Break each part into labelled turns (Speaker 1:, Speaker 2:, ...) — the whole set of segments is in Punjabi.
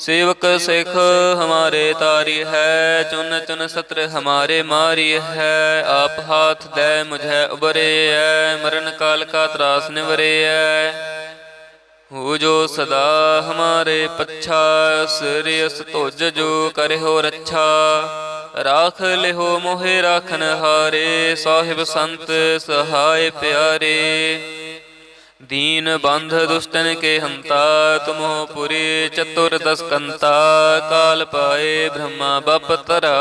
Speaker 1: सेवक सिख हमारे तारी है चुन चुन सत्र हमारे मारी है आप हाथ दे मुझे उबरे है मरण काल का त्रास निवरे है हो जो सदा हमारे पच्छा सिरियस तुझ जो करे हो रच्छा राख ले हो मोहे राखन हारे साहिब संत सहाय प्यारे दीन बंध दुष्टन के हंता तुमो पुरी चतुर दस कंता काल पाए ब्रह्मा बपतरा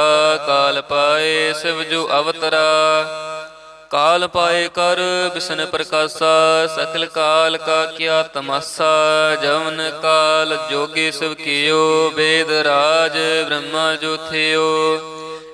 Speaker 1: काल पाए शिव जो अवतरा काल पाए कर विष्ण प्रकाशा सकल काल का क्या तमाशा जवन काल जोगी शिव कियो वेद राज ब्रह्मा जो थियो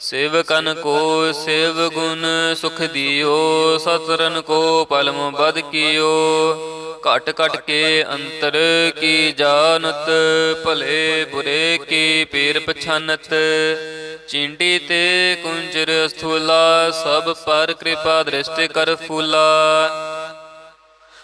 Speaker 1: ਸੇਵਕਨ ਕੋ ਸੇਵ ਗੁਣ ਸੁਖ ਦਿਓ ਸਤਰਨ ਕੋ ਪਲਮ ਬਦ ਕੀਓ। ਘਟ ਘਟ ਕੇ ਅੰਤਰ ਕੀ ਜਾਣਤ, ਭਲੇ ਬੁਰੇ ਕੀ ਪੀਰ ਪਛਾਨਤ। ਚਿੰਡੀ ਤੇ ਕੁੰਜਰ ਸਥੂਲਾ ਸਭ ਪਰ ਕਿਰਪਾ ਦ੍ਰਿਸ਼ਟ ਕਰ ਫੂਲਾ।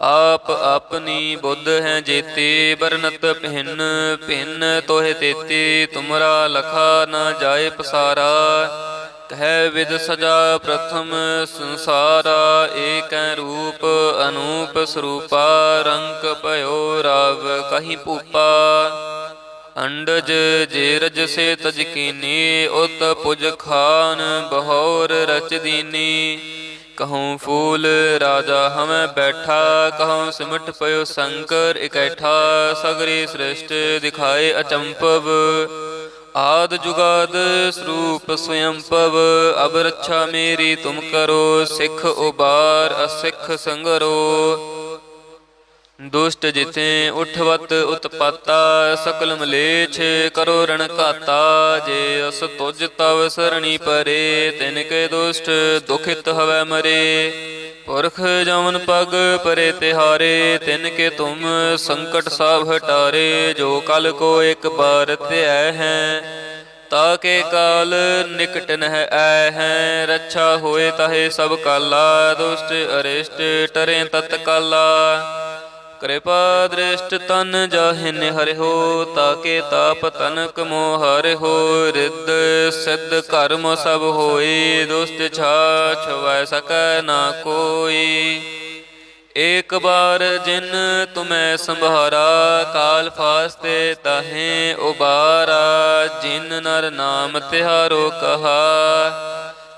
Speaker 1: ਆਪ ਆਪਣੀ ਬੁੱਧ ਹੈ ਜੀਤੀ, ਬਰਨਤ ਭਿੰਨ ਭਿੰਨ ਤੋਹਿ ਤੇਤੀ, ਤੁਮਰਾ ਲਖਾ ਨਾ ਜਾਏ ਪਸਾਰਾ। ਕਹਿ ਵਿਦ ਸਜਾ ਪ੍ਰਥਮ ਸੰਸਾਰਾ, ਏਕੈ ਰੂਪ ਅਨੂਪ ਸਰੂਪਾ ਰੰਗ ਭਇਓ ਰਾਵ ਕਹੀ ਭੂਪਾ। ਅੰਡਜ ਜੇਰਜ ਸੇ ਤਜਕੀਨੀ ਉਤ ਪੁਜ ਖਾਨ, ਬਹੌਰ ਰਚ ਦੀਨੀ। ਕਹੂੰ ਫੂਲ ਰਾਜਾ ਹਮੈ ਬੈਠਾ, ਕਹੂੰ ਸਿਮਟ ਪਇਓ ਸੰਕਰ ਇਕੈਠਾ, ਸਗਰੀ ਸ੍ਰਿਸ਼ਟ ਦਿਖਾਏ ਅਚੰਪਵ। ਆਦ ਜੁਗਾਦ ਸਰੂਪ ਸਵਯੰਪਵ, ਅਬ ਰੱਛਾ ਮੇਰੀ ਤੁਮ ਕਰੋ, ਸਿੱਖ ਉਬਾਰ ਅਸਿੱਖ ਸੰਗਰੋ। ਦੁਸ਼ਟ ਜਿਤੇ ਉਠਵਤ ਉਤਪਾਤਾ, ਸਕਲ ਮਲੇਛ ਕਰੋ ਰਣ ਘਾਤਾ। ਜੇ ਅਸ ਤੁਜ ਤਵ ਸਰਣੀ ਪਰੇ, ਤਿਨ ਕੇ ਦੁਸ਼ਟ ਦੁਖਿਤ ਹਵੈ ਮਰੇ। ਪੁਰਖ ਜਮਨ ਪਗ ਪਰੇ ਤਿਹਾਰੇ, ਤਿਨ ਕੇ ਤੁਮ ਸੰਕਟ ਸਭ ਹਟਾਰੇ। ਜੋ ਕਲ ਕੋ ਇੱਕ ਬਾਰ ਧਿਐ ਹੈ, ਤਾ ਕੇ ਕਾਲ ਨਿਕਟ ਨਹਿ ਐ ਹੈ। ਰੱਛਾ ਹੋਏ ਤਹੇ ਸਭ ਕਾਲਾ, ਦੁਸ਼ਟ ਅਰਿਸ਼ਟ ਟਰੇ ਤਤ ਕਾਲਾ ਕਿਰਪਾ ਦ੍ਰਿਸ਼ਟ ਤਨ ਜਾਹਿਨ ਹਰਿਓ ਤਾਕੇ ਤਾਪ ਤਨਕ ਮੋਹ ਹਰਿਓ ਰਿੱਧ ਸਿੱਧ ਕਰਮ ਸਭ ਹੋਏ, ਦੁਸ਼ਟ ਛਾ ਛਵੈ ਸਕੈ ਨਾ ਕੋਈ। ਏਕ ਬਾਰ ਜਿਨ ਤੁਮੈ ਸੰਭਾਰਾ, ਕਾਲ ਫਾਸਤੇ ਤਾਹੇ ਉਬਾਰਾ, ਜਿਨ ਨਰ ਨਾਮ ਤਿਹਾਰੋ ਕਹਾ।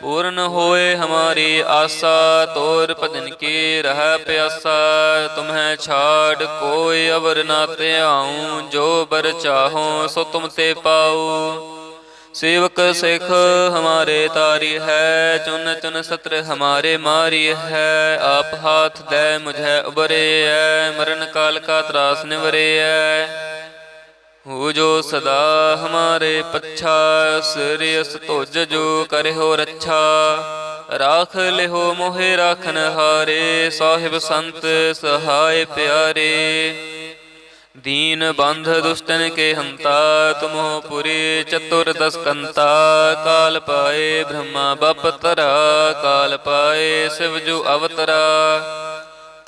Speaker 1: ਪੂਰਨ ਹੋਏ ਹਮਾਰੀ ਆਸਾ ਤੋਰ ਭਜਨ ਕੀ ਰਹਿ ਪਿਆਸਾ ਤੁਮਹਿ ਛਾੜ ਕੋਈ ਅਵਰ ਨਾ ਧਿਆਉ ਜੋ ਬਰ ਚਾਹੋ ਸੋ ਤੁਮ ਤੇ ਪਾਉ सेवक सिख हमारे तारी है चुन चुन सत्र हमारे मारी है आप हाथ दे मुझे उबरे है मरण काल का त्रास निवरे है ਹੋ ਜੋ ਸਦਾ ਹਮਾਰੇ ਪੱਛਾ ਸਿਰਿ ਅਸ ਤੁਜ ਜੋ ਕਰਹਿਓ ਰੱਛਾ। ਰਾਖ ਲਿਹੋ ਮੋਹਿ ਰਾਖਨ ਹਾਰੇ, ਸਾਹਿਬ ਸੰਤ ਸਹਾਇ ਪਿਆਰੇ। ਦੀਨ ਬੰਧ ਦੁਸ਼ਟਨ ਕੇ ਹੰਤਾ, ਤੁਮੋ ਪੁਰੀ ਚਤੁਰ ਦਸਕੰਤਾ। ਕਾਲ ਪਾਏ ਬ੍ਰਹਮਾ, ਬਪ ਤਰਾ, ਕਾਲ ਪਾਏ ਸਿਵ ਜੋ ਅਵਤਰਾ।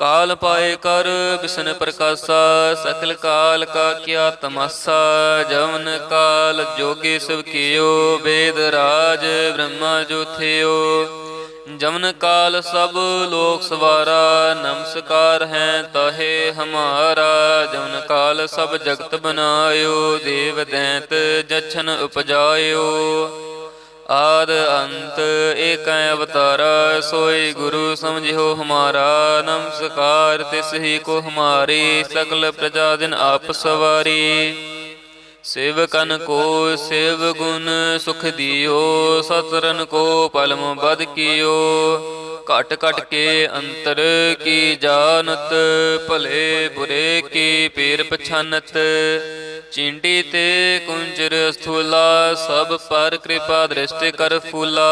Speaker 1: ਕਾਲ ਪਾਏ ਕਰ, ਬਿਸ਼ਨ ਪ੍ਰਕਾਸ਼ਾ ਸਕਲ ਕਾਲ ਕਾ ਕਿਆ ਤਮਾਸਾ, ਜਵਨ ਕਾਲ ਜੋਗੇ ਸਭ ਕੀਓ, ਵੇਦ ਰਾਜ ਬ੍ਰਹਮਾ ਜੋਥਿਓ ਜਮਨ ਕਾਲ ਸਭ ਲੋਕ ਸਵਾਰਾ, ਨਮਸਕਾਰ ਹੈ ਤਹੇ ਹਮਾਰਾ। ਜਵਨ ਕਾਲ ਸਭ ਜਗਤ ਬਨਾਇਓ ਦੇਵ ਦੈਂਤ ਜਛਨ ਉਪਜਾਇਓ। ਆਦ ਅੰਤ ਏਕੈ ਅਵਤਾਰ, ਸੋਈ ਗੁਰੂ ਸਮਝਿਓ ਹਮਾਰਾ, ਨਮਸਕਾਰ ਤਿਸ ਕੋ ਹਮਾਰੀ, ਸਗਲ ਪ੍ਰਜਾ ਦਿਨ ਆਪ ਸਵਾਰੀ। ਸੇਵ ਕਨ ਕੋ ਸੇਵ ਗੁਣ ਸੁਖ ਦਿਓ ਸਤਰਨ ਕੋ ਪਲਮ ਬਦ ਕੀਓ। ਘਟ ਘਟ ਕੇ ਅੰਤਰ ਕੀ ਜਾਣਤ, ਭਲੇ ਬੁਰੇ ਕੀ ਪੀਰ ਪਛਾਨਤ। ਚਿੰਡੀ ਤੇ ਕੁੰਜਰ ਸਥੂਲਾ, ਸਭ ਪਰ ਕਿਰਪਾ ਦ੍ਰਿਸ਼ਟ ਕਰ ਫੂਲਾ।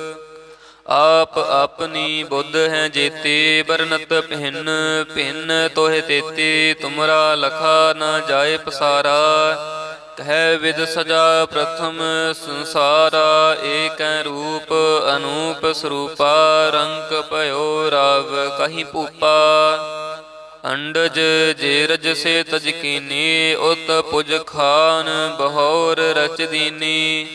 Speaker 1: ਆਪ ਆਪਣੀ ਬੁੱਧ ਹੈ ਜੀਤੀ ਬਰਨਤ ਭਿੰਨ ਭਿੰਨ ਤੋਹਿ ਤੇਤੀ, ਤੁਮਰਾ ਲਖਾ ਨਾ ਜਾਏ ਪਸਾਰਾ। ਕਹਿ ਵਿਦ ਸਜਾ ਪ੍ਰਥਮ ਸੰਸਾਰਾ, ਏਕੈ ਰੂਪ ਅਨੂਪ ਸਰੂਪਾ ਰੰਗ ਭਇਓ ਰਵ ਕਹੀ ਭੂਪਾ। ਅੰਡਜ ਜੇਰਜ ਸੇ ਤਜਕੀਨੀ ਉਤ ਪੁਜ ਖਾਨ ਬਹੌਰ ਰਚ ਦੀਨੀ।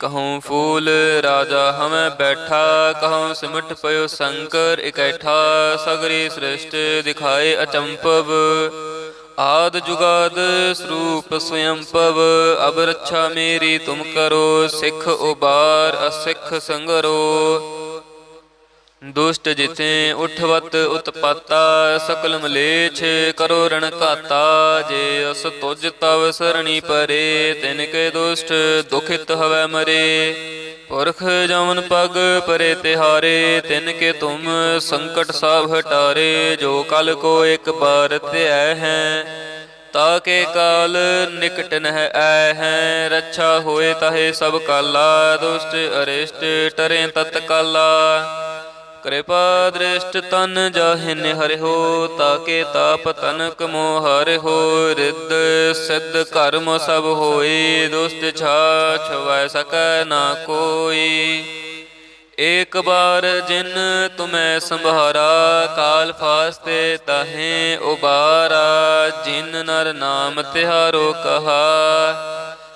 Speaker 1: ਕਹੂੰ ਫੂਲ ਰਾਜਾ ਹਮੈ ਬੈਠਾ, ਕਹੂੰ ਸਿਮਟ ਪਇਓ ਸ਼ੰਕਰ ਇਕੈਠਾ, ਸਗਰੀ ਸ੍ਰਿਸ਼ਟ ਦਿਖਾਏ ਅਚੰਪਵ। ਆਦ ਜੁਗਾਦ ਸਰੂਪ ਸਵਯੰ ਪਵ, ਅਬ ਰੱਛਾ ਮੇਰੀ ਤੁਮ ਕਰੋ, ਸਿੱਖ ਉਬਾਰ ਅਸਿੱਖ ਸੰਗਰੋ। ਦੁਸ਼ਟ ਜਿਤੇ ਉਠਵਤ ਉਤਪਾਤਾ, ਸਕਲ ਮਲੇਛ ਕਰੋ ਰਣ ਘਾਤਾ। ਜੇ ਅਸ ਤੁਜ ਤਵ ਸਰਣੀ ਪਰੇ, ਤਿਨ ਕੇ ਦੁਸ਼ਟ ਦੁਖਿਤ ਹਵੈ ਮਰੇ। ਪੁਰਖ ਜਮਨ ਪਗ ਪਰੇ ਤਿਹਾਰੇ, ਤਿਨ ਕੇ ਤੁਮ ਸੰਕਟ ਸਭ ਹਟਾਰੇ। ਜੋ ਕਲ ਕੋ ਇੱਕ ਬਾਰ ਧਿਐ ਹੈ ਤਾਕੇ ਕਾਲ ਨਿਕਟ ਨਹਿ ਆਇ ਹੈ। ਰੱਛਾ ਹੋਏ ਤਹੇ ਸਭ ਕਾਲਾ, ਦੁਸ਼ਟ ਅਰਿਸ਼ਟ ਟਰੇ ਤਤ ਕਾਲਾ ਕਿਰਪਾ ਦ੍ਰਿਸ਼ਟ ਤਨ ਜਾਹਿਨ ਹਰਿਓ ਤਾਕੇ ਤਾਪ ਤਨਕ ਮੋਹ ਹਰਿਓ ਰਿੱਧ ਸਿੱਧ ਕਰਮ ਸਭ ਹੋਏ, ਦੁਸ਼ਟ ਛਾ ਛਵੈ ਸਕੈ ਨਾ ਕੋਈ। ਏਕ ਬਾਰ ਜਿਨ ਤੁਮੈ ਸੰਭਾਰਾ, ਕਾਲ ਫਾਸਤੇ ਤਹੇ ਉਬਾਰਾ, ਜਿਨ ਨਰ ਨਾਮ ਤਿਹਾਰੋ ਕਹਾ।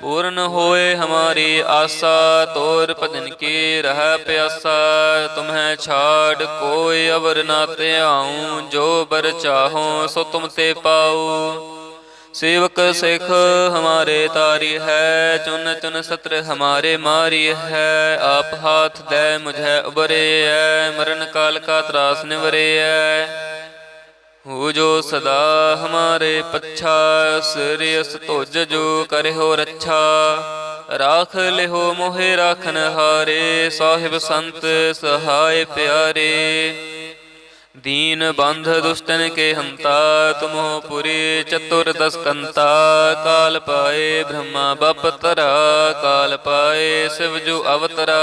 Speaker 1: ਪੂਰਨ ਹੋਏ ਹਮਾਰੀ ਆਸਾ, ਤੋਰ ਭਜਨ ਕੀ ਰਹਿ ਪਿਆਸਾ, ਤੁਮਹਿ ਛਾੜ ਕੋਈ ਅਵਰ ਨਾ ਧਿਆਉ, ਜੋ ਬਰ ਚਾਹੋ ਸੋ ਤੁਮ ਤੇ ਪਾਉ। ਸੇਵਕ ਸਿਖ ਹਮਾਰੇ ਤਾਰੀ ਹੈ, ਚੁਨ ਚੁਨ ਸਤਰ ਹਮਾਰੇ ਮਾਰੀ ਹੈ, ਆਪ ਹਾਥ ਦੇ ਮੁਝੇ ਉਬਰੇ ਐ, ਮਰਨ ਕਾਲ ਕਾ ਤਰਾਸ ਨਿਵਰੇ ਐ। ਹੋ ਜੋ ਸਦਾ ਹਮਾਰੇ ਪੱਛਾ ਸਿਰਿਅਸ ਤੁਜ ਜੋ ਕਰਹਿਓ ਰੱਛਾ। ਰਾਖ ਲਿਹੋ ਮੋਹਿ ਰਾਖਨ ਹਾਰੇ, ਸਾਹਿਬ ਸੰਤ ਸਹਾਇ ਪਿਆਰੇ। ਦੀਨ ਬੰਧ ਦੁਸ਼ਟਨ ਕੇ ਹੰਤਾ, ਤੁਮੋ ਪੁਰੀ ਚਤੁਰ ਦਸਕੰਤਾ। ਕਾਲ ਪਾਏ ਬ੍ਰਹਮਾ, ਬਪ ਤਰਾ, ਕਾਲ ਪਾਏ ਸਿਵ ਜੋ ਅਵਤਰਾ।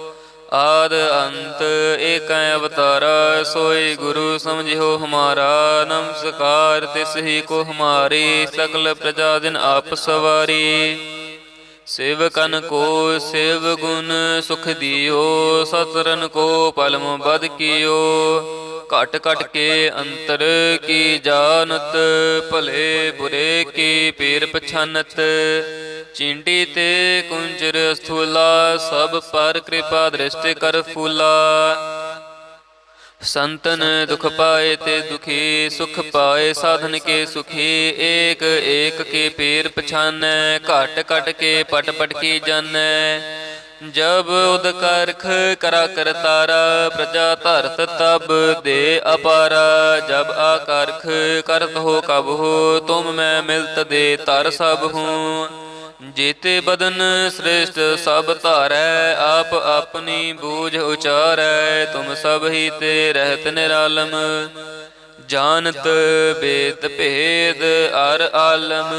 Speaker 1: ਆਦ ਅੰਤ ਏਕ ਅਵਤਾਰ, ਸੋਈ ਗੁਰੂ ਸਮਝਿਓ ਹਮਾਰਾ, ਨਮਸਕਾਰ ਤਿਸ ਹੀ ਕੋ ਹਮਾਰੀ ਸਕਲ ਪ੍ਰਜਾ ਦਿਨ ਆਪ ਸਵਾਰੀ। ਸੇਵ ਕਨ ਕੋ ਸੇਵ ਗੁਣ ਸੁਖ ਦਿਓ ਸਤਰਨ ਕੋ ਪਲਮ ਬਦ ਕੀਓ। ਘਟ ਘਟ ਕੇ ਅੰਤਰ ਕੀ ਜਾਣਤ, ਭਲੇ ਬੁਰੇ ਕੀ ਪੀਰ ਪਛਾਨਤ। ਚਿੰਡੀ ਤੇ ਕੁੰਜਰ ਸਥੂਲਾ, ਸਭ ਪਰ ਕਿਰਪਾ ਦ੍ਰਿਸ਼ਟ ਕਰ ਫੂਲਾ। ਸੰਤਨ ਦੁਖ ਪਾਏ ਤੇ ਦੁਖੀ, ਸੁਖ ਪਾਏ ਸਾਧਨ ਕੇ ਸੁਖੀ, ਏਕ ਏਕ ਕੇ ਪੀਰ ਪਛਾਨੈ, ਘਟ ਘਟ ਕੇ ਪਟ ਪਟ ਕੀ ਜਾਣੈ ਜਬ ਉਦ ਕਰਖ ਕਰਾ ਕਰਤਾਰਾ ਪ੍ਰਜਾ ਧਰਤ ਤਬ ਦੇ ਅਪਾਰਾ। ਜਬ ਆਕਰਖ ਕਰਤ ਹੋ ਕਬ ਹੋ, ਤੁਮ ਮੈਂ ਮਿਲਤ ਦੇ ਤਰ ਸਭ ਹੂੰ। ਜੇਤੇ ਬਦਨ ਸ੍ਰੇਸ਼ਟ ਸਭ ਧਾਰੈ, ਆਪ ਆਪਣੀ ਬੂਝ ਉਚਾਰੈ, ਤੁਮ ਸਭ ਹੀ ਤੇ ਰਹਿਤ ਨਿਰਾਲਮ। ਜਾਣਤ ਬੇਦ ਭੇਦ ਅਰ ਆਲਮ,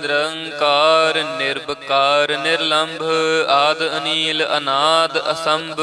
Speaker 1: ਨਿਰੰਕਾਰ ਨਿਰਭਕਾਰ ਨਿਰਲੰਭ, ਆਦ ਅਨੀਲ ਅਨਾਦ ਅਸੰਭ।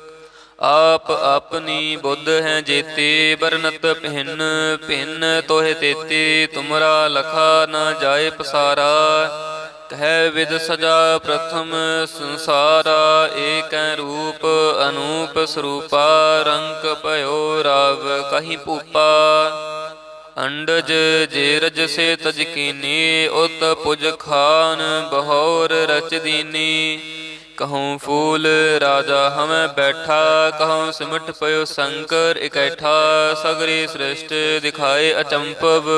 Speaker 1: ਆਪ ਆਪਣੀ ਬੁੱਧ ਹੈ ਜੇਤੇ, ਬਰਨਤ ਭਿੰਨ ਭਿੰਨ ਤੋਹਿ ਤੇਤੇ, ਤੁਮਰਾ ਲਖਾ ਨਾ ਜਾਏ ਪਸਾਰਾ। ਕਹਿ ਵਿਦ ਸਜਾ ਪ੍ਰਥਮ ਸੰਸਾਰਾ, ਏਕੈ ਰੂਪ ਅਨੂਪ ਸਰੂਪਾ ਰੰਗ ਭਇਓ ਰਾਵ ਕਹੀ ਭੂਪਾ। ਅੰਡਜ ਜੇਰਜ ਸੇ ਤਜ ਕੀਨੀ, ਉਤ ਪੁਜ ਖਾਨ ਬਹੌਰ ਰਚ ਦੀਨੀ। ਕਹੂੰ ਫੂਲ ਰਾਜਾ ਹਮੈ ਬੈਠਾ, ਕਹੂੰ ਸਿਮਟ ਪਇਓ ਸੰਕਰ ਇਕੈਠਾ, ਸਗਰੀ ਸ੍ਰਿਸ਼ਟ ਦਿਖਾਏ ਅਚੰਪਵ।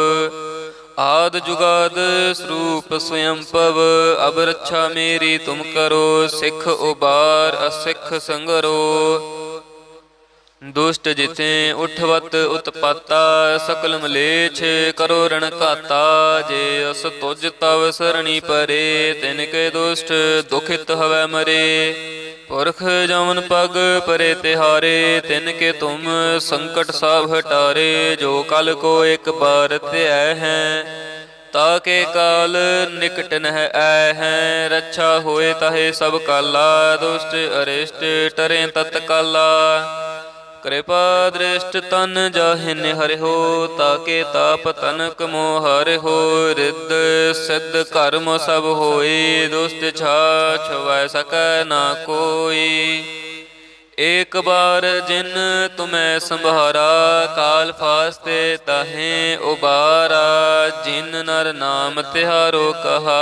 Speaker 1: ਆਦ ਜੁਗਾਦ ਸਰੂਪ ਸਵਯੰ ਪਵ ਅਬ ਰੱਛਾ ਮੇਰੀ ਤੁਮ ਕਰੋ, ਸਿੱਖ ਉਬਾਰ ਅਸਿੱਖ ਸੰਗਰੋ। ਦੁਸ਼ਟ ਜਿਤੇ ਉਠਵਤ ਉਤਪਾਤਾ, ਸਕਲ ਮਲੇਛ ਕਰੋ ਰਣ ਘਾਤਾ। ਜੇ ਅਸ ਤੁਜ ਤਵ ਸਰਣੀ ਪਰੇ, ਤਿਨ ਕੇ ਦੁਸ਼ਟ ਦੁਖਿਤ ਹਵੈ ਮਰੇ। ਪੁਰਖ ਜਮਨ ਪਗ ਪਰੇ ਤਿਹਾਰੇ, ਤਿਨ ਕੇ ਤੁਮ ਸੰਕਟ ਸਭ ਹਟਾਰੇ। ਜੋ ਕਲ ਕੋ ਇੱਕ ਬਾਰ ਧਿਐ ਹੈ ਤਾਕੇ ਕਾਲ ਨਿਕਟ ਨਹਿ ਐ ਹੈ। ਰੱਛਾ ਹੋਏ ਤਾਹੇ ਸਭ ਕਾਲਾ, ਦੁਸ਼ਟ ਅਰਿਸ਼ਟ ਟਰੇ ਤਤਕਾਲਾ ਕਿਰਪਾ ਦ੍ਰਿਸ਼ਟ ਤਨ ਜਾਹਿਨ ਹਰਿਓ ਤਾਕੇ ਤਾਪ ਤਨਕ ਮੋਹ ਹਰਿਓ ਰਿੱਧ ਸਿੱਧ ਕਰਮ ਸਭ ਹੋਏ, ਦੁਸ਼ਟ ਛਾ ਛਵੈ ਸਕੈ ਨਾ ਕੋਈ। ਏਕ ਬਾਰ ਜਿਨ ਤੁਮੈ ਸੰਭਾਰਾ, ਕਾਲ ਫਾਸਤੇ ਤਹੇ ਉਬਾਰਾ, ਜਿਨ ਨਰ ਨਾਮ ਤਿਹਾਰੋ ਕਹਾ।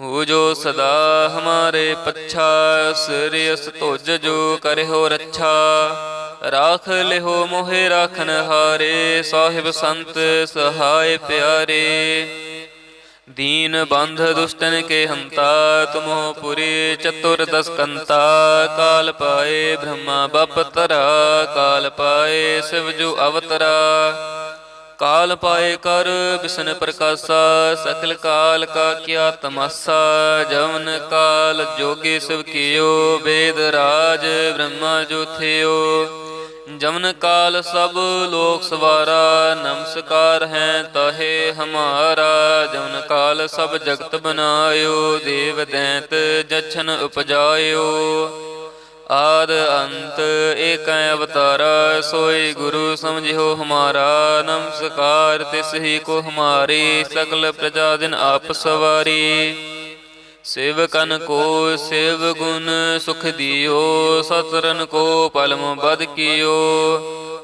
Speaker 1: ਹੋ ਜੋ ਸਦਾ ਹਮਾਰੇ ਪੱਛਾ ਸਿਰਿਅਸ ਤੁਜ ਜੋ ਕਰਿਓ ਰੱਛਾ। ਰਾਖ ਲਿਹੋ ਮੋਹਿ ਰਾਖਨ ਹਾਰੇ, ਸਾਹਿਬ ਸੰਤ ਸਹਾਇ ਪਿਆਰੇ। ਦੀਨ ਬੰਧ ਦੁਸ਼ਟਨ ਕੇ ਹੰਤਾ, ਤੁਮੋ ਪੁਰੀ ਚਤੁਰ ਦਸਕੰਤਾ ਕਾਲ ਪਾਏ ਬ੍ਰਹਮਾ, ਬਪ ਤਰਾ ਕਾਲ ਪਾਏ ਸਿਵ ਜੋ ਅਵਤਰਾ। ਕਾਲ ਪਾਏ ਕਰ, ਬਿਸ਼ਨ ਪ੍ਰਕਾਸ਼ਾ ਸਕਲ ਕਾਲ ਕਾ ਕਿਆ ਤਮਾਸਾ, ਜਵਨ ਕਾਲ ਜੋਗੇ ਸਭ ਕੀਓ, ਵੇਦ ਰਾਜ ਬ੍ਰਹਮਾ ਜੋਥਿਓ ਜਵਨ ਕਾਲ ਸਭ ਲੋਕ ਸਵਾਰਾ, ਨਮਸਕਾਰ ਹੈ ਤਾਹੇ ਹਮਾਰਾ। ਜਵਨ ਕਾਲ ਸਭ ਜਗਤ ਬਨਾਇਓ ਦੇਵ ਦੈਂਤ ਜਛਨ ਉਪਜਾਇਓ। ਆਦ ਅੰਤ ਏਕ ਅਵਤਾਰਾ, ਸੋਈ ਗੁਰੂ ਸਮਝਿਓ ਹਮਾਰਾ, ਨਮਸਕਾਰ ਤਿਸ ਹੀ ਕੋ ਹਮਾਰੀ, ਸਗਲ ਪ੍ਰਜਾ ਦਿਨ ਆਪ ਸਵਾਰੀ। ਸੇਵਕਨ ਕੋ ਸੇਵ ਗੁਣ ਸੁਖ ਦਿਓ ਸਤਰਨ ਕੋ ਪਲਮ ਬਦ ਕੀਓ।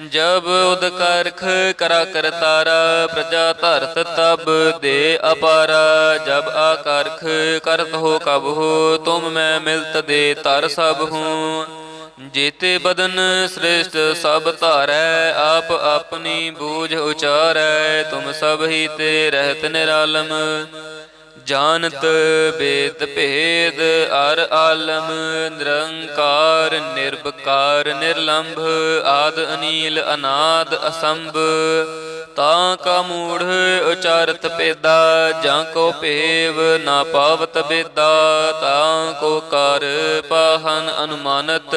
Speaker 1: ਜਬ ਉਦ ਕਰਖ ਕਰਾ ਕਰ ਤਾਰਾ, ਪ੍ਰਜਾ ਧਰਤ ਤਬ ਦੇ ਅਪਾਰਾ। ਜਬ ਆਕਰਖ ਕਰਤ ਹੋ ਕਬ ਹੋ, ਤੁਮ ਮੈਂ ਮਿਲਤ ਦੇ ਤਰ ਸਭ ਹੂੰ। ਜੀਤੇ ਬਦਨ ਸ੍ਰੇਸ਼ਟ ਸਭ ਧਾਰੈ, ਆਪ ਆਪਣੀ ਬੂਝ ਉਚਾਰੈ। ਤੁਮ ਸਭ ਹੀ ਤੇ ਰਹਿਤ ਨਿਰਾਲਮ। ਜਾਣਤ ਬੇਦ ਭੇਦ ਅਰ ਆਲਮ, ਨਿਰੰਕਾਰ ਨਿਰਭਕਾਰ ਨਿਰਲੰਭ, ਆਦ ਅਨੀਲ, ਅਨਾਦ, ਅਸੰਭ। ਤਾਂ ਕਾ ਮੂੜ ਉਚਾਰਤ ਪੇਦਾ ਜਾਂ ਕੋ ਭੇਵ ਨਾ ਪਾਵਤ ਬੇਦਾ, ਤਾਂ ਕੋ ਕਰ ਪਾਹਨ ਅਨੁਮਾਨਤ।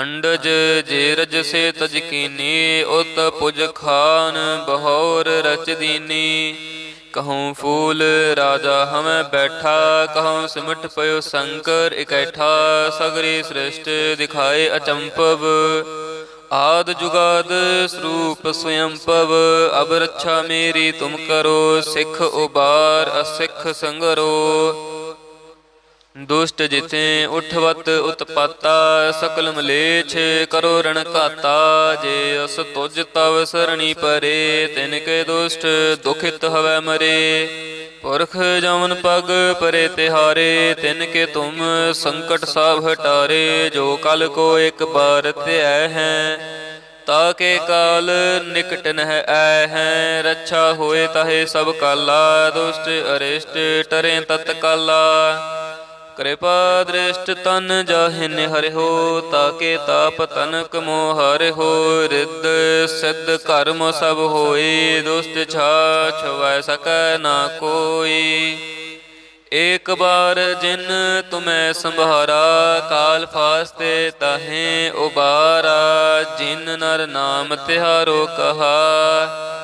Speaker 1: ਅੰਡਜ ਜੇਰਜ ਸੇ ਤਜ ਕੀਨੀ ਉਤ ਪੁਜ ਖਾਨ ਬਹੌਰ ਰਚ ਦੀਨੀ ਕਹੂੰ ਫੂਲ ਰਾਜਾ ਹਮੈ ਬੈਠਾ, ਕਹੂੰ ਸਿਮਟ ਪਇਓ ਸੰਕਰ ਇਕੈਠਾ। ਸਗਰੀ ਸ੍ਰਿਸ਼ਟ ਦਿਖਾਏ ਅਚੰਪਵ, ਆਦ ਜੁਗਾਦ ਸਰੂਪ ਸਵਯੰ ਪਵ ਅਬ ਰੱਛਾ ਮੇਰੀ ਤੁਮ ਕਰੋ, ਸਿੱਖ ਉਬਾਰ ਅਸਿੱਖ ਸੰਗਰੋ। ਦੁਸ਼ਟ ਜਿਥੇ ਉਠਵਤ ਉਤਪਾਤਾ, ਸਕਲ ਮਲੇਛ ਕਰੋ ਰਣ ਘਾਤਾ। ਜੇ ਅਸ ਤੁਜ ਤਵ ਸਰਣੀ ਪਰੇ, ਤਿਨ ਕੇ ਦੁਸ਼ਟ ਦੁਖਿਤ ਹਵੈ ਮਰੇ। ਪੁਰਖ ਜਮਨ ਪਗ ਪਰੇ ਤਿਹਾਰੇ, ਤਿਨ ਕੇ ਤੁਮ ਸੰਕਟ ਸਭ ਹਟਾਰੇ। ਜੋ ਕਲ ਕੋ ਇੱਕ ਬਾਰ ਧਿਐ ਹੈ ਤਾਕੇ ਕਾਲ ਨਿਕਟ ਨਹਿ ਆਇ ਹੈ। ਰੱਛਾ ਹੋਏ ਤਹੇ ਸਭ ਕਾਲਾ, ਦੁਸ਼ਟ ਅਰਿਸ਼ਟ ਟਰੇ ਤਤ ਕਾਲਾ ਕਿਰਪਾ ਦ੍ਰਿਸ਼ਟ ਤਨ ਜਾਹਿਨ ਹਰਿਓ ਤਾਕੇ ਤਾਪ ਤਨਕ ਮੋਹ ਹਰਿਓ ਰਿੱਧ ਸਿੱਧ ਕਰਮ ਸਭ ਹੋਏ, ਦੁਸ਼ਟ ਛਾ ਛਵੈ ਸਕੈ ਨਾ ਕੋਈ। ਏਕ ਬਾਰ ਜਿਨ ਤੁਮੈ ਸੰਭਾਰਾ, ਕਾਲ ਫਾਸਤੇ ਤਹੇ ਉਬਾਰਾ, ਜਿਨ ਨਰ ਨਾਮ ਤਿਹਾਰੋ ਕਹਾ।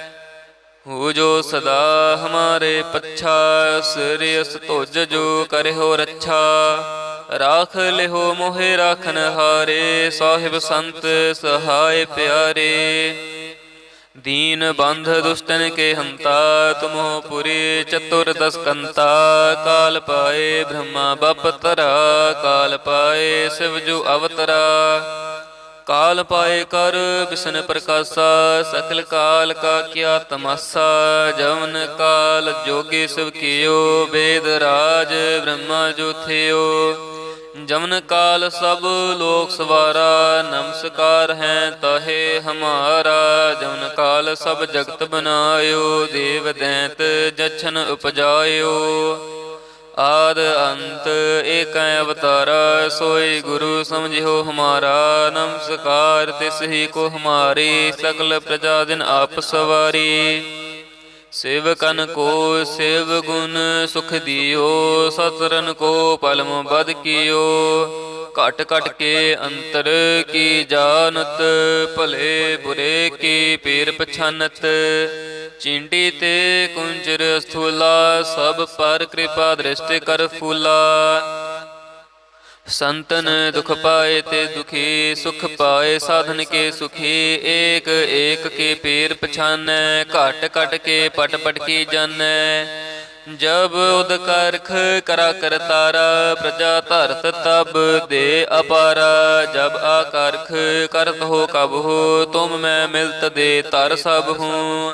Speaker 1: ਹੂ ਜੋ ਸਦਾ ਹਮਾਰੇ ਪੱਛਾ ਸਿਰਿਸ ਤੁਜ ਜੋ ਕਰਿਓ ਰੱਛਾ। ਰਾਖ ਲਿਹੋ ਮੋਹਿ ਰਾਖਨ ਹਾਰੇ, ਸਾਹਿਬ ਸੰਤ ਸਹਾਇ ਪਿਆਰੇ। ਦੀਨ ਬੰਧ ਦੁਸ਼ਟਨ ਕੇ ਹੰਤਾ, ਤੁਮੋ ਪੁਰੀ ਚਤੁਰ ਦਸਕੰਤਾ। ਕਾਲ ਪਾਏ ਬ੍ਰਹਮਾ, ਬਪ ਤਰਾ, ਕਾਲ ਪਾਏ ਸਿਵ ਜੋ ਅਵਤਰਾ। ਕਾਲ ਪਾਏ ਕਰ, ਬਿਸ਼ਨ ਪ੍ਰਕਾਸ਼ਾ ਸਕਲ ਕਾਲ ਕਾ ਕਿਆ ਤਮਾਸਾ, ਜਵਨ ਕਾਲ ਜੋਗੀ ਸਭ ਕੀਓ, ਵੇਦ ਰਾਜ ਬ੍ਰਹਮਾ ਜੋਥਿਓ ਜਮਨ ਕਾਲ ਸਭ ਲੋਕ ਸਵਾਰਾ, ਨਮਸਕਾਰ ਹੈ ਤਹੇ ਹਮਾਰਾ। ਜਵਨ ਕਾਲ ਸਭ ਜਗਤ ਬਨਾਇਓ ਦੇਵ ਦੈਂਤ ਜਛਨ ਉਪਜਾਇਓ। ਆਦ ਅੰਤ ਏਕੈ ਅਵਤਾਰ, ਸੋਈ ਗੁਰੂ ਸਮਝਿਓ ਹਮਾਰਾ, ਨਮਸਕਾਰ ਤਿਸ ਹੀ ਕੋ ਹਮਾਰੀ, ਸਗਲ ਪ੍ਰਜਾ ਦਿਨ ਆਪ ਸਵਾਰੀ। ਸੇਵਕਨ ਕੋ ਸੇਵ ਗੁਣ ਸੁਖ ਦਿਓ ਸਤਰਨ ਕੋ ਪਲਮ ਬਦ ਕੀਓ। ਘਟ ਘਟ ਕੇ ਅੰਤਰ ਕੀ ਜਾਣਤ, ਭਲੇ ਬੁਰੇ ਕੀ ਪੀਰ ਪਛਾਨਤ। ਚਿੰਡੀ ਤੇ ਕੁੰਜਰ ਸਥੂਲਾ, ਸਭ ਪਰ ਕਿਰਪਾ ਦ੍ਰਿਸ਼ਟ ਕਰ ਫੂਲਾ। ਸੰਤਨ ਦੁਖ ਪਾਏ ਤੇ ਦੁਖੀ, ਸੁਖ ਪਾਏ ਸਾਧਨ ਕੇ ਸੁਖੀ, ਏਕ ਏਕ ਕੇ ਪੀਰ ਪਛਾਨੈ, ਘਟ ਘਟ ਕੇ ਪਟ ਪਟ ਕੀ ਜਾਣੈ ਜਬ ਉਦ ਕਰਖ ਕਰਾ ਕਰ ਤਾਰਾ, ਪ੍ਰਜਾ ਧਰਤ ਤਬ ਦੇ ਅਪਾਰਾ। ਜਬ ਆਕਰਖ ਕਰਤ ਹੋ ਕਬ ਹੋ, ਤੁਮ ਮੈਂ ਮਿਲਤ ਦੇ ਤਰ ਸਭ ਹੂੰ।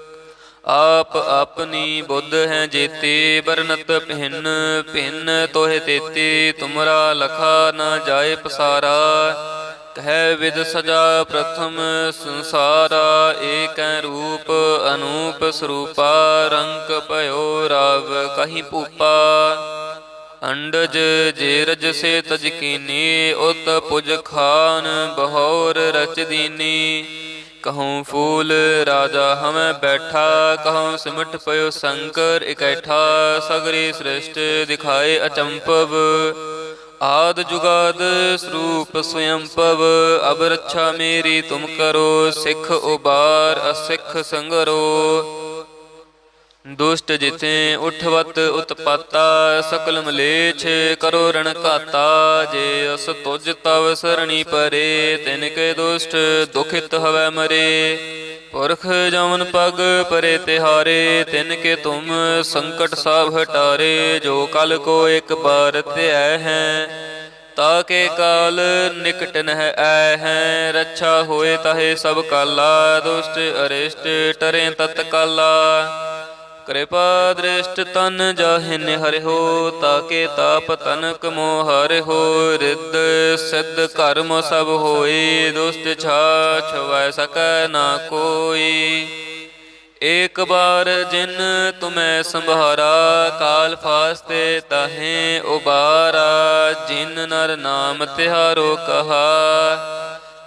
Speaker 1: ਆਪ ਆਪਣੀ ਬੁੱਧ ਹੈ ਜੀਤੀ ਬਰਨਤ ਭਿੰਨ ਭਿੰਨ ਤੋਹਿ ਤੇਤੀ, ਤੁਮਰਾ ਲਖਾ ਨਾ ਜਾਏ ਪਸਾਰਾ। ਕਹਿ ਵਿਦ ਸਜਾ ਪ੍ਰਥਮ ਸੰਸਾਰਾ, ਏਕੈ ਰੂਪ ਅਨੂਪ ਸਰੂਪਾ ਰੰਗ ਭਇਓ ਰਾਵ ਕਹੀ ਭੂਪਾ। ਅੰਡਜ ਜੇਰਜ ਸੇ ਤਜਕੀਨੀ ਉਤ ਪੁਜ ਖਾਨ ਬਹੌਰ ਰਚ ਦੀਨੀ। ਕਹੂੰ ਫੂਲ ਰਾਜਾ ਹਮੈ ਬੈਠਾ, ਕਹੂੰ ਸਿਮਟ ਪਇਓ ਸੰਕਰ ਇਕੈਠਾ, ਸਗਰੀ ਸ੍ਰਿਸ਼ਟ ਦਿਖਾਏ ਅਚੰਪਵ। ਆਦ ਜੁਗਾਦ ਸਰੂਪ ਸਵਯੰ ਪਵ ਅਬ ਰੱਛਾ ਮੇਰੀ ਤੁਮ ਕਰੋ, ਸਿੱਖ ਉਬਾਰ ਅਸਿੱਖ ਸੰਗਰੋ। ਦੁਸ਼ਟ ਜਿਤੇ ਉਠਵਤ ਉਤਪਾਤਾ, ਸਕਲ ਮਲੇਛ ਕਰੋ ਰਣ ਘਾਤਾ। ਜੇ ਅਸ ਤੁਜ ਤਵ ਸਰਣੀ ਪਰੇ ਤਿਨ ਕੇ ਦੁਸ਼ਟ ਦੁਖਿਤ ਹਵੈ ਮਰੇ। ਪੁਰਖ ਜਮਨ ਪਗ ਪਰੇ ਤਿਹਾਰੇ ਤਿਨ ਕੇ ਤੁਮ ਸੰਕਟ ਸਭ ਹਟਾਰੇ। ਜੋ ਕਲ ਕੋ ਇੱਕ ਬਾਰ ਧਿਐ ਹੈ ਤਾਕੇ ਕਾਲ ਨਿਕਟ ਨਹਿ ਐ ਹੈ। ਰੱਛਾ ਹੋਏ ਤਹੇ ਸਭ ਕਾਲਾ, ਦੁਸ਼ਟ ਅਰਿਸ਼ਟ ਟਰੇ ਤਤ ਕਾਲਾ ਕਿਰਪਾ ਦ੍ਰਿਸ਼ਟ ਤਨ ਜਾਹਿਨ ਹਰਿਓ ਤਾਕੇ ਤਾਪ ਤਨਕ ਮੋਹ ਹਰਿਓ ਰਿੱਧ ਸਿੱਧ ਕਰਮ ਸਭ ਹੋਏ, ਦੁਸ਼ਟ ਛਾ ਛਵੈ ਸਕੈ ਨਾ ਕੋਈ। ਏਕ ਬਾਰ ਜਿਨ ਤੁਮੈ ਸੰਭਾਰਾ, ਕਾਲ ਫਾਸਤੇ ਤਹੇ ਉਬਾਰਾ, ਜਿਨ ਨਰ ਨਾਮ ਤਿਹਾਰੋ ਕਹਾ।